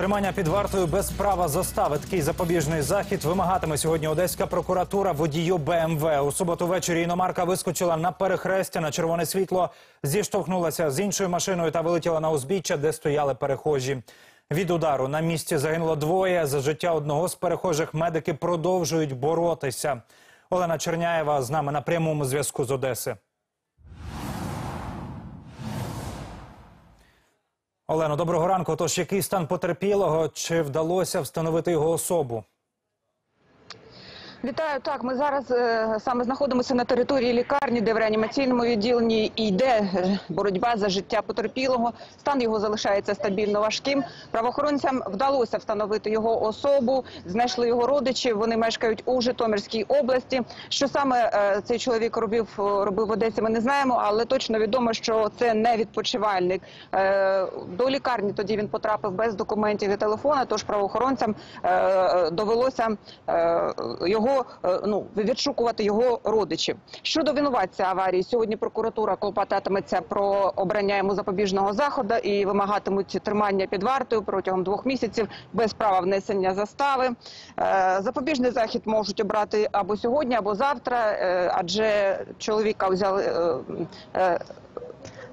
Тримання під вартою без права застави. Такий запобіжний захід вимагатиме сьогодні Одеська прокуратура водію БМВ. У суботу ввечері іномарка вискочила на перехрестя на червоне світло, зіштовхнулася з іншою машиною та вилетіла на узбіччя, де стояли перехожі. Від удару на місці загинуло двоє. За життя одного з перехожих медики продовжують боротися. Олена Черняєва з нами на прямому зв'язку з Одеси. Олено, доброго ранку. Тож який стан потерпілого? Чи вдалося встановити його особу? Вітаю. Так, ми зараз е, саме знаходимося на території лікарні, де в реанімаційному відділенні йде е, боротьба за життя потерпілого. Стан його залишається стабільно важким. Правоохоронцям вдалося встановити його особу. Знайшли його родичів. Вони мешкають у Житомирській області. Що саме е, цей чоловік робив робив в Одесі? Ми не знаємо, але точно відомо, що це не відпочивальник. До лікарні тоді він потрапив без документів і телефона. Тож правоохоронцям довелося його е, ну відшукувати його родичів. Щодо винуватця аварії, сьогодні прокуратура клопотатиметься про обрання йому запобіжного заходу і вимагатимуть тримання під вартою протягом двох місяців без права внесення застави. Е, Запобіжний захід можуть обрати або сьогодні, або завтра, е, адже чоловіка взяли.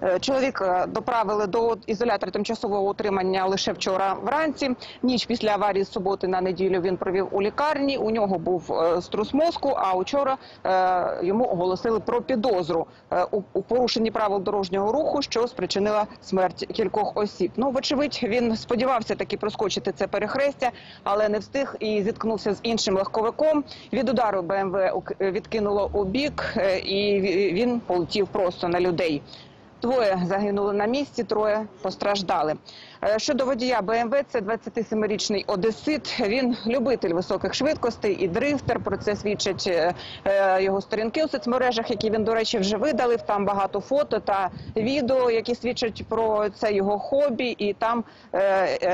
Е, е, Е, Чоловіка доправили до ізолятора тимчасового утримання лише вчора вранці. Ніч після аварії з суботи на неділю він провів у лікарні. У нього був е, струс мозку. А вчора йому оголосили про підозру у, порушенні правил дорожнього руху, що спричинила смерть кількох осіб. Ну, вочевидь, він сподівався таки проскочити це перехрестя, але не встиг і зіткнувся з іншим легковиком. Від удару БМВ відкинуло у бік, і він полетів просто на людей. Двоє загинули на місці, троє постраждали. Е, Щодо водія БМВ, це 27-річний одесит. Він любитель високих швидкостей і дрифтер. Про це свідчать е, е, його сторінки у соцмережах, які він, до речі, вже видалив. Там багато фото та відео, які свідчать про це його хобі, і там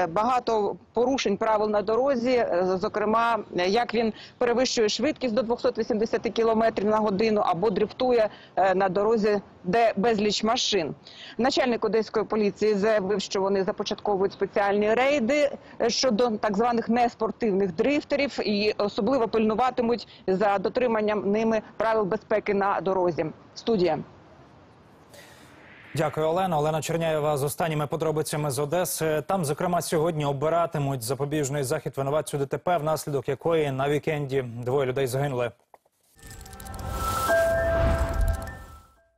багато порушень правил на дорозі. Зокрема, як він перевищує швидкість до 280 км на годину або дрифтує на дорозі, де безліч машин. Начальник одеської поліції заявив, що вони започатковують спеціальні рейди е, щодо так званих неспортивних дрифтерів і особливо пильнуватимуть за дотриманням ними правил безпеки на дорозі. Студія. Дякую, Олена. Олена Черняєва з останніми подробицями з Одеси. Там, зокрема, сьогодні обиратимуть запобіжний захід винуватцю ДТП, внаслідок якої на вікенді двоє людей загинули.